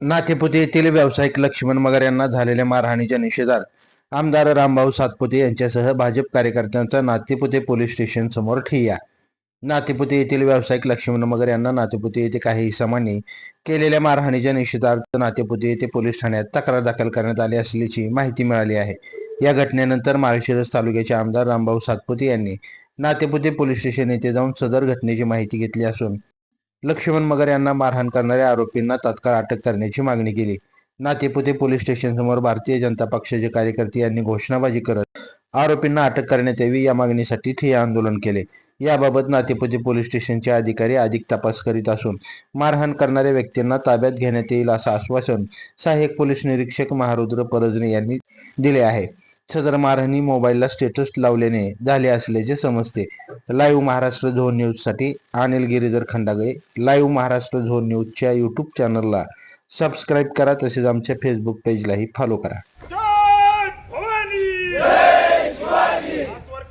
नातेपुते येथील व्यावसायिक लक्ष्मण मगर यांना झालेल्या मारहाणीच्या निषेधात आमदार रामभाऊ सातपुते यांच्यासह भाजप कार्यकर्त्यांचा नातेपुते पोलीस स्टेशन समोर ठिय्या. नातेपुते येथील व्यावसायिक लक्ष्मण मगर यांना नातेपुते येथे काही इसमांनी केलेल्या मारहाणीच्या निषेधार्थ नातेपुते येथे पोलीस ठाण्यात तक्रार दाखल करण्यात आली असल्याची माहिती मिळाली आहे. या घटनेनंतर माळशिरस तालुक्याचे आमदार रामभाऊ सातपुते यांनी नातेपुते पोलीस स्टेशन येथे जाऊन सदर घटनेची माहिती घेतली असून लक्ष्मण मगर यांना मारहाण करणाऱ्या आरोपींना तात्काळ अटक करण्याची मागणी केली. नातेपुते पोलीस स्टेशन समोर भारतीय जनता पक्षाचे कार्यकर्ते यांनी घोषणाबाजी करत आरोपींना अटक करण्यात यावी या मागणीसाठी ठिय्या आंदोलन केले. याबाबत नातेपुते पोलीस स्टेशनचे अधिकारी अधिक तपास करीत असून मारहाण करणाऱ्या व्यक्तींना ताब्यात घेण्यात येईल असं आश्वासन सहाय्यक पोलीस निरीक्षक महारुद्र परजने यांनी दिले आहे. सदरमारांनी मोबाईलला स्टेटस लावल्याने झाले असल्याचे समजते. लाईव्ह महाराष्ट्र झोन न्यूजसाठी अनिल गिरीधर खंडागळे लाईव्ह महाराष्ट्र झोन न्यूजच्या यूट्यूब चॅनलला सबस्क्राईब करा तसेच आमच्या फेसबुक पेजलाही फॉलो करा. जय भवानी! जय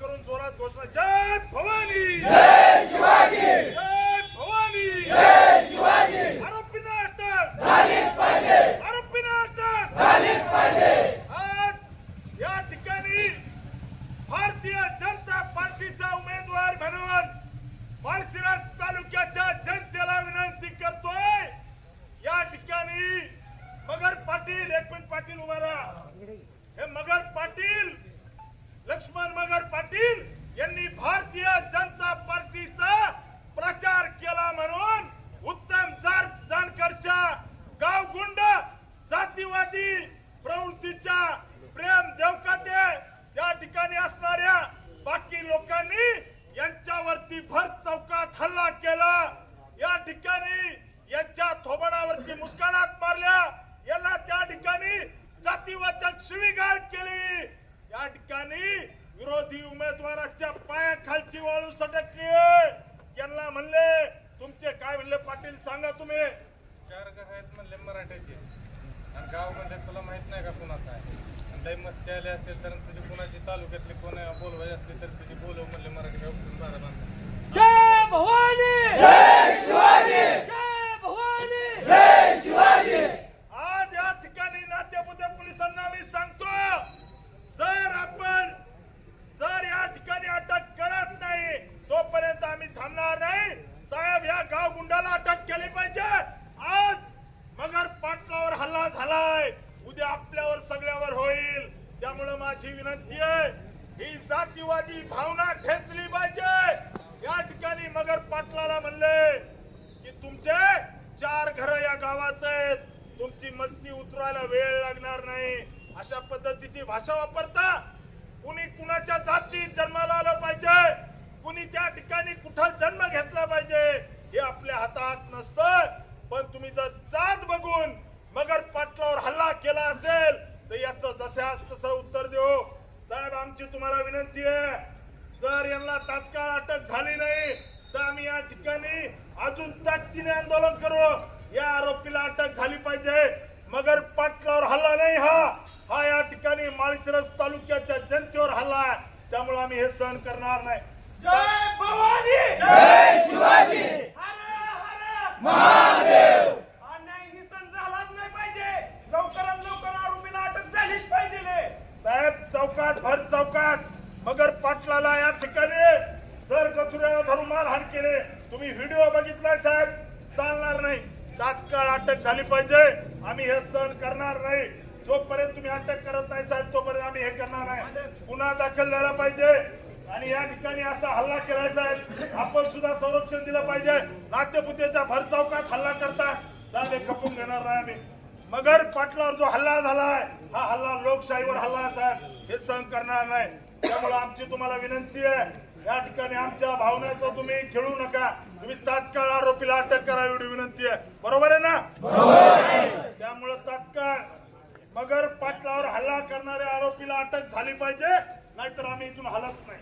करून जोरात घोषणा. जय भवानी जय शिवाजी जय भवानी जय शिवाजी आरोपींना अटक झालीच पाहिजे आरोपींना अटक झालीच पाहिजे आज या ठिकाणी भारतीय जनता पार्टीचा उमेदवार म्हणून माळशिरस तालुक्याच्या जनतेला विनंती करतोय या ठिकाणी मगर पाटील एक मिनिट पाटील उभा राहा. हे मगर पाटील लक्ष्मण मगर पाटील यांनी भारतीय जनता पार्टीचा प्रचार केला म्हणून उत्तम जार जानकरच्या गावगुंड जातीवादी प्रवृत्तीच्या प्रेम देवकाते या ठिकाणी असणाऱ्या बाकी लोकांनी यांच्यावरती भर चौकात हल्ला केला. या ठिकाणी यांच्या थोबडावरती मुस्कानात मारल्या. यांना त्या ठिकाणी जातीवाचक शिवीगाळ केली. या ठिकाणी विरोधी उमेदवाराच्या पायाखालची वाळू सटकली. यांना म्हणले तुमचे काय म्हणले पाटील सांगा तुम्ही. चार घर आहेत म्हणले मराठ्याचे आणि गावामध्ये तुला माहीत नाही का कुणाचा आहे? आणि लय मस्ती आली असेल तर तुझी कुणाची तालुक्यातली कोण बोलवायची असली तर तुझी बोलव म्हणले मराठी गाव कुठून बारा बांधा जय भवानी जय शिवाजी जय भवानी जय शिवाजी आज या ठिकाणी नाट्यपुते पोलिसांना मी सांगतो जर आपण जर या ठिकाणी अटक करत नाही तोपर्यंत आम्ही थांबणार नाही साहेब या गाव गुंडाला अटक केली पाहिजे. आज मगर पाटलावर हल्ला झालाय. उद्या आपल्यावर सगळ्यावर होईल. त्यामुळे माझी विनंती आहे ही जातीवादी भावना ठेचली पाहिजे. या ठिकाणी मगर पाटलाला म्हणले की तुमचे चार घर या गावात आहेत. तुमची मस्ती उतरायला वेळ लागणार नाही. अशा पद्धतीची भाषा वापरता कुणी कुणाच्या जाती जन्माला आलं पाहिजे कुणी त्या ठिकाणी कुठं जन्म घेतला पाहिजे हे आपल्या हातात नसतं पण तुम्ही जर जात बघून मगर पाटलावर हल्ला केला असेल तर याचं जशास तसं उत्तर देऊ. साहेब आमची तुम्हाला विनंती आहे जर यांना तात्काळ अटक झाली नाही तर आम्ही या ठिकाणी अजून ताकदीने आंदोलन करू. या आरोपीला अटक झाली पाहिजे. मगर पाटलावर हल्ला नाही हा. हा या ठिकाणी माळशिरस तालुक्याच्या जनतेवर हल्ला आहे. त्यामुळे आम्ही हे सहन करणार नाही. जय भवानी! जय शिवाजी! महादेव अन्याय ही सण झालाच नाही पाहिजे लवकरात लवकर आरोपीला अटक झालीच पाहिजे साहेब चौकात. मगर पाटलाला या ठिकाणी जर कचुऱ्याला धरून मारहाण केले तुम्ही व्हिडिओ बघितलाय साहेब? चालणार नाही. तात्काळ अटक झाली पाहिजे. आम्ही हे सहन करणार नाही. जोपर्यंत तुम्ही अटक करत नाही साहेब तोपर्यंत आम्ही हे करणार नाही. गुन्हा दाखल झाला पाहिजे. आणि या ठिकाणी असा हल्ला केलाय साहेब. आपण सुद्धा संरक्षण दिलं पाहिजे. नाट्यपुतेच्या भर चौकात हल्ला करता. साहेब खपून घेणार नाही आम्ही. मगर पाटलावर जो हल्ला झालाय हा हल्ला लोकशाहीवर हल्ला साहेब. हे सहन करणार नाही. त्यामुळे आमची तुम्हाला विनंती आहे या ठिकाणी आमच्या भावनेचं तुम्ही खेळू नका. तुम्ही तात्काळ आरोपीला अटक करा एवढी विनंती आहे. बरोबर आहे ना? त्यामुळे तात्काळ मगर पाटलावर हल्ला करणाऱ्या आरोपीला अटक झाली पाहिजे नाहीतर आम्ही इथून हलत नाही.